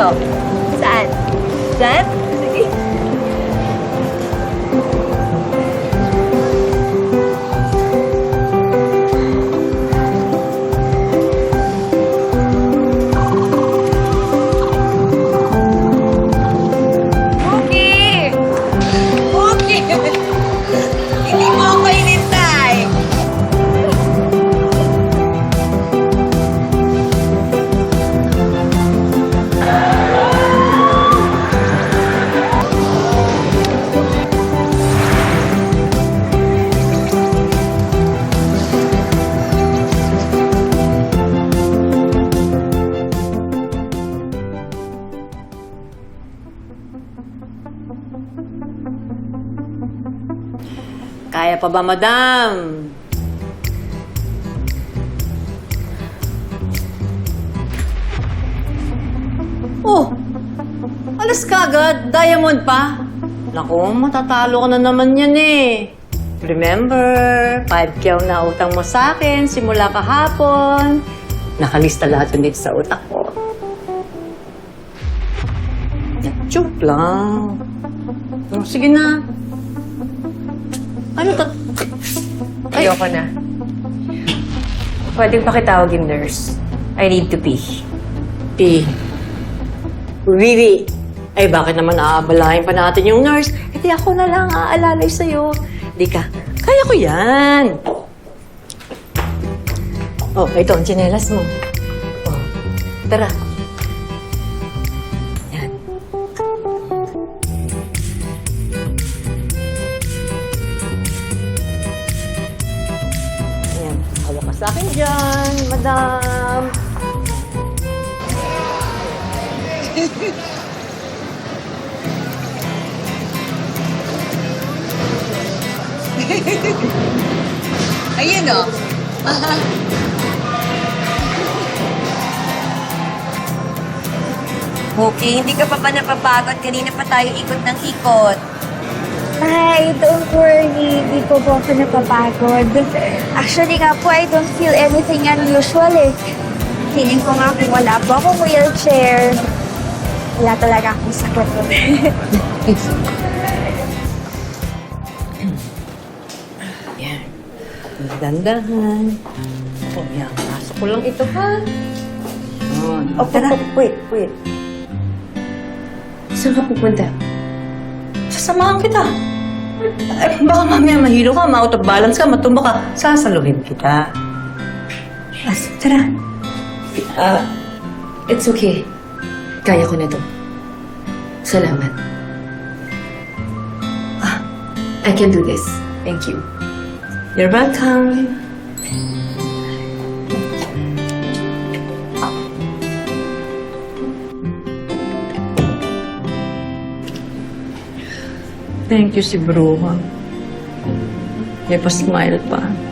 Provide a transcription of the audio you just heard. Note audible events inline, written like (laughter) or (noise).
go. Saan? Saan? Kaya pa ba, madam? Oh, alas ka agad. Diamond pa. Naku, matatalo ka na naman yan eh. Remember, 5K ang nautang mo sa akin simula kahapon. Nakalista lahat yun dito sa utak ko. Joke lang. Oh, sige na. Ano to? Ayoko na. Pwedeng pakitawag yung nurse. I need to pee. P. Riri. Ay, bakit naman aabalahin pa natin yung nurse? E di ako na lang aalalay sa'yo. Di ka, kaya ko yan. Oh, ito ang tsinelas mo. Oh, tara. Sa akin dyan, madam. (laughs) Ayun (laughs) o. Cookie, hindi ka pa ba napapagod? Kanina pa tayo ikot ng ikot. Ay, don't worry. Di po po ako napapagod. Actually nga po, I don't feel anything unusual eh. Feeling ko nga kung wala po akong wheelchair, wala talaga akong sakit. (laughs) Yan. Dandahan. O, yan. Pasok ko lang ito, ha? Oh, Oh, tara. Wait, wait. Saan ka pupunta? Sasamahan kita. Eh, baka mamaya mahilo ka, ma-out of balance ka, matumba ka. Sasaluhin kita. As, tara. Ah, it's okay. Kaya ko na to. Salamat. Ah, I can do this. Thank you. You're welcome. Thank you si Bruha. May pa-smile pa.